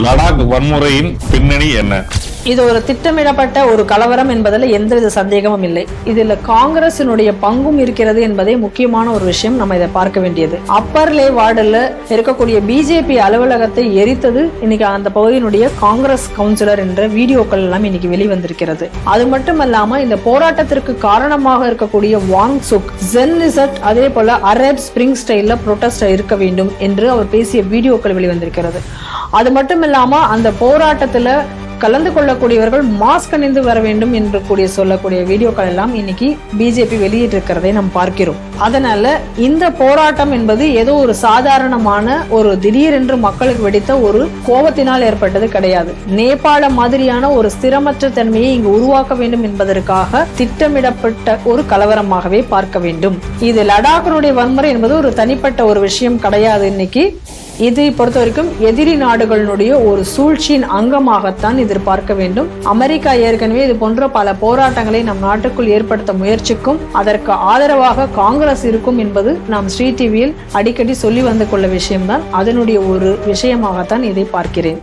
லடாக் வன்முறையின் பின்னணி என்ன? இது ஒரு திட்டமிடப்பட்ட ஒரு கலவரம் என்பதில் எந்தவித சந்தேகமும் இல்லை. இதில் காங்கிரசினுடைய பங்கும் இருக்கிறது என்பதே முக்கியமான ஒரு விஷயம். நம்ம இதை பார்க்க வேண்டியது. அப்பர் லே வார்டில் இருக்கக்கூடிய பிஜேபி அலுவலகத்தை எரித்தது இன்னைக்கு அந்த பகுதியினுடைய காங்கிரஸ் கவுன்சிலர் என்ற வீடியோக்கள் எல்லாம் இன்னைக்கு வெளிவந்திருக்கிறது. அது மட்டுமல்லாம இந்த போராட்டத்திற்கு காரணமாக இருக்கக்கூடிய வாங் சுக் ஜென்லிசட் அதே போல அரேப் ஸ்பிரிங் ஸ்டைலில் புரொட்டஸ்ட் இருக்க வேண்டும் என்று அவர் பேசிய வீடியோக்கள் வெளிவந்திருக்கிறது. அது மட்டும் இல்லாம அந்த போராட்டத்துல கலந்து கொள்ளக்கூடியவர்கள் மாஸ்க் அணிந்து வர வேண்டும் என்று கூடிய சொல்லக்கூடிய வீடியோக்கள் எல்லாம் இன்னைக்கு பிஜேபி வெளியிட்டிருக்கிறதை நாம் பார்க்கிறோம். அதனால இந்த போராட்டம் என்பது ஏதோ ஒரு சாதாரணமான ஒரு திடீரென்று மக்களுக்கு வெடித்த ஒரு கோபத்தினால் ஏற்பட்டது கிடையாது. நேபாள மாதிரியான ஒரு ஸ்திரமற்ற தன்மையை இங்கு உருவாக்க வேண்டும் என்பதற்காக திட்டமிடப்பட்ட ஒரு கலவரமாகவே பார்க்க வேண்டும். இது லடாக்கினுடைய வன்முறை என்பது ஒரு தனிப்பட்ட ஒரு விஷயம் கிடையாது இன்னைக்கு. இதை பொறுத்த வரைக்கும் எதிரி நாடுகளினுடைய ஒரு சூழ்ச்சியின் அங்கமாகத்தான் எதிர்பார்க்க வேண்டும். அமெரிக்கா ஏற்கனவே இது போன்ற பல போராட்டங்களை நம் நாட்டுக்குள் ஏற்படுத்த முயற்சிக்கும். அதற்கு ஆதரவாக காங்கிரஸ் இருக்கும் என்பது நாம் ஸ்ரீ டிவியில் அடிக்கடி சொல்லி வந்து கொள்ள விஷயம்தான். அதனுடைய ஒரு விஷயமாகத்தான் இதை பார்க்கிறேன்.